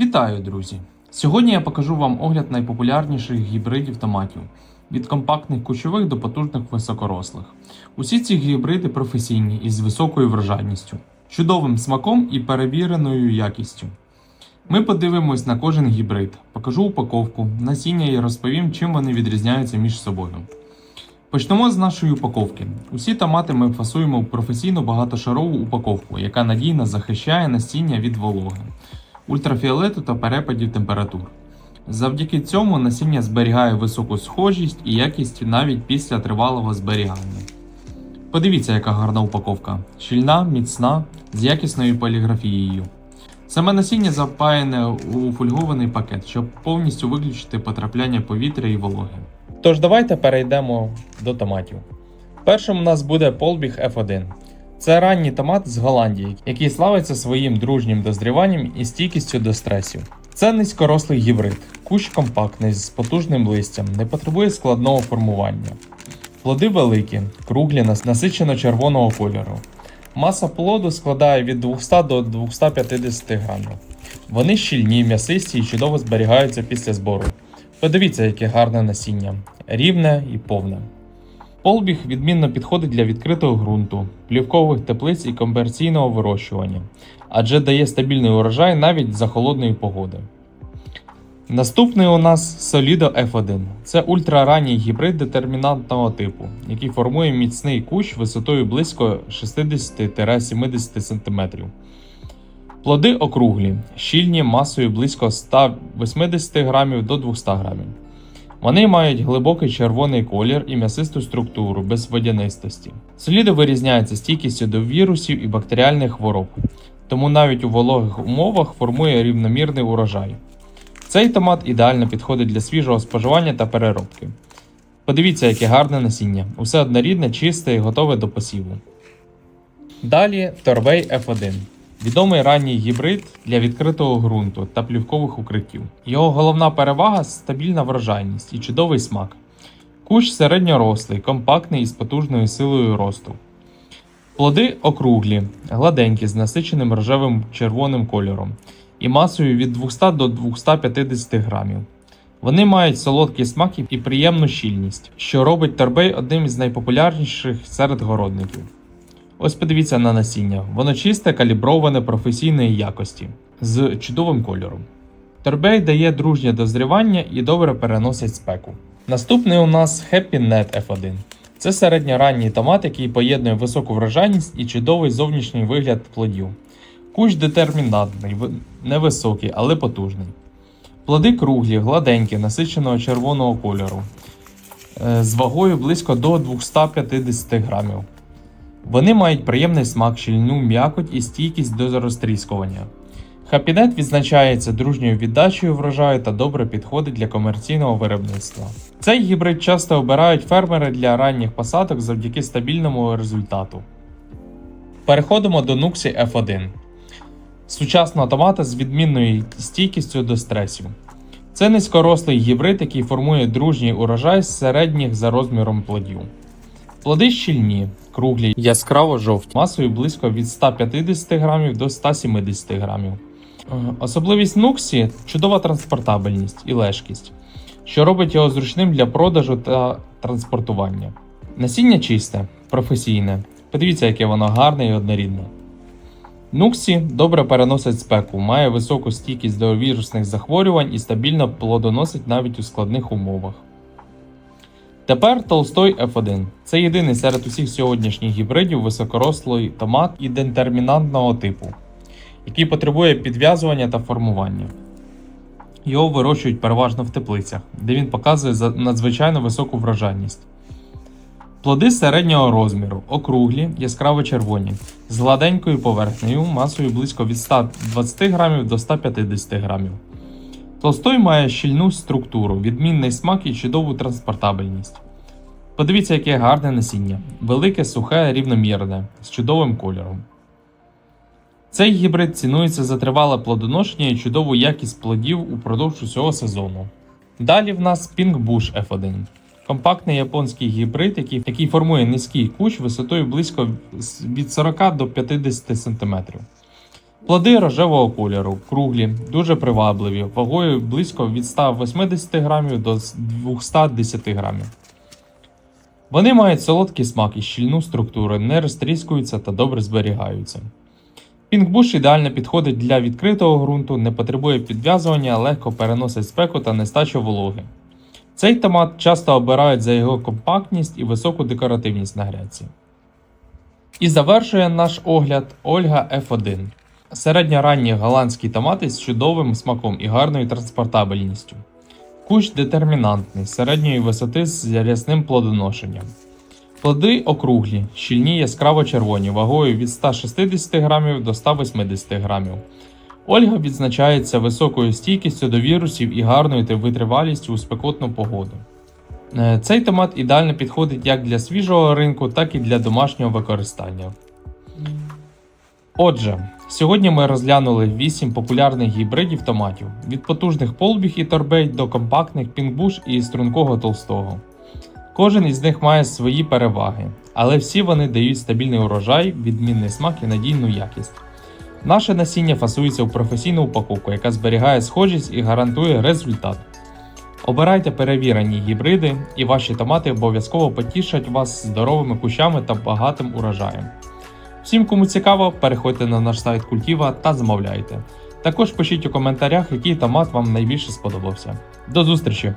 Вітаю, друзі! Сьогодні я покажу вам огляд найпопулярніших гібридів томатів від компактних кущових до потужних високорослих. Усі ці гібриди професійні і з високою врожайністю, чудовим смаком і перевіреною якістю. Ми подивимось на кожен гібрид, покажу упаковку, насіння і розповім, чим вони відрізняються між собою. Почнемо з нашої упаковки. Усі томати ми фасуємо в професійну багатошарову упаковку, яка надійно захищає насіння від вологи, ультрафіолету та перепадів температур. Завдяки цьому насіння зберігає високу схожість і якість навіть після тривалого зберігання. Подивіться, яка гарна упаковка: щільна, міцна, з якісною поліграфією. Саме насіння запаяне у фольгований пакет, щоб повністю виключити потрапляння повітря і вологи. Тож давайте перейдемо до томатів. Першим у нас буде Полбіг F1. Це ранній томат з Голландії, який славиться своїм дружнім дозріванням і стійкістю до стресів. Це низькорослий гібрид, кущ компактний з потужним листям, не потребує складного формування. Плоди великі, круглі, нас- насичено червоного кольору. Маса плоду складає від 200 до 250 грамів. Вони щільні, м'ясисті і чудово зберігаються після збору. Подивіться, яке гарне насіння, рівне і повне. Полбіг відмінно підходить для відкритого ґрунту, плівкових теплиць і комерційного вирощування, адже дає стабільний урожай навіть за холодної погоди. Наступний у нас Solido F1. Це ультраранній гібрид детермінантного типу, який формує міцний кущ висотою близько 60-70 см. Плоди округлі, щільні масою близько 180 грамів до 200 грамів. Вони мають глибокий червоний колір і м'ясисту структуру без водянистості. Солідо вирізняється стійкістю до вірусів і бактеріальних хвороб, тому навіть у вологих умовах формує рівномірний урожай. Цей томат ідеально підходить для свіжого споживання та переробки. Подивіться, яке гарне насіння. Усе однорідне, чисте і готове до посіву. Далі Торвей F1. Відомий ранній гібрид для відкритого ґрунту та плівкових укриттів. Його головна перевага стабільна врожайність і чудовий смак. Кущ середньорослий, компактний і з потужною силою росту. Плоди округлі, гладенькі з насиченим рожевим червоним кольором і масою від 200 до 250 грамів. Вони мають солодкий смак і приємну щільність, що робить торбей одним із найпопулярніших серед городників. Ось подивіться на насіння. Воно чисте, каліброване професійної якості з чудовим кольором. Торбей дає дружнє дозрівання і добре переносить спеку. Наступний у нас Happy Net F1. Це середньоранній томат, який поєднує високу врожайність і чудовий зовнішній вигляд плодів. Кущ детермінантний, в- невисокий, але потужний. Плоди круглі, гладенькі, насиченого червоного кольору, е, з вагою близько до 250 грамів. Вони мають приємний смак, щільну м'якоть і стійкість до розтріскування. Хапінет відзначається дружньою віддачею врожаю та добре підходить для комерційного виробництва. Цей гібрид часто обирають фермери для ранніх посадок завдяки стабільному результату. Переходимо до Nuxi F1. Сучасного томата з відмінною стійкістю до стресів. Це низькорослий гібрид, який формує дружній урожай з середніх за розміром плодів. Плоди щільні, круглі, яскраво жовті, масою близько від 150 грамів до 170 грамів. Е, Особливість нуксі чудова транспортабельність і лежкість, що робить його зручним для продажу та транспортування. Насіння чисте, професійне. Подивіться, яке воно гарне і однорідне. Нуксі добре переносить спеку, має високу стійкість до вірусних захворювань і стабільно плодоносить навіть у складних умовах. Тепер Толстой F1. Це єдиний серед усіх сьогоднішніх гібридів високорослий томат і детермінантного типу, який потребує підв'язування та формування. Його вирощують переважно в теплицях, де він показує надзвичайно високу врожайність. Плоди середнього розміру, округлі, яскраво червоні, з гладенькою поверхнею, масою близько від 120 грамів до 150 грамів. Толстой має щільну структуру, відмінний смак і чудову транспортабельність. Подивіться, яке гарне насіння, велике, сухе, рівномірне, з чудовим кольором. Цей гібрид цінується за тривале плодоношення і чудову якість плодів упродовж усього сезону. Далі в нас Pink Bush F1. Компактний японський гібрид, який, який формує низький кущ висотою близько від 40 до 50 см. Плоди рожевого кольору, круглі, дуже привабливі, вагою близько від 180 грамів до 210 грамів. Вони мають солодкий смак і щільну структуру, не розтріскуються та добре зберігаються. Пінгбуш ідеально підходить для відкритого ґрунту, не потребує підв'язування, легко переносить спеку та нестачу вологи. Цей томат часто обирають за його компактність і високу декоративність на грядці. І завершує наш огляд Ольга F1. Середньоранні голландські томати з чудовим смаком і гарною транспортабельністю. Кущ детермінантний, середньої висоти з рясним плодоношенням. Плоди округлі, щільні яскраво червоні, вагою від 160 грамів до 180 грамів. Ольга відзначається високою стійкістю до вірусів і гарною витривалістю у спекотну погоду. Е, Цей томат ідеально підходить як для свіжого ринку, так і для домашнього використання. Отже, сьогодні ми розглянули 8 популярних гібридів томатів від потужних полбіг і торбей до компактних пінгбуш і стрункого толстого. Кожен із них має свої переваги, але всі вони дають стабільний урожай, відмінний смак і надійну якість. Наше насіння фасується у професійну упаковку, яка зберігає схожість і гарантує результат. Обирайте перевірені гібриди, і ваші томати обов'язково потішать вас здоровими кущами та багатим урожаєм. Всім, кому цікаво, переходьте на наш сайт Культіва та замовляйте. Також пишіть у коментарях, який томат вам найбільше сподобався. До зустрічі!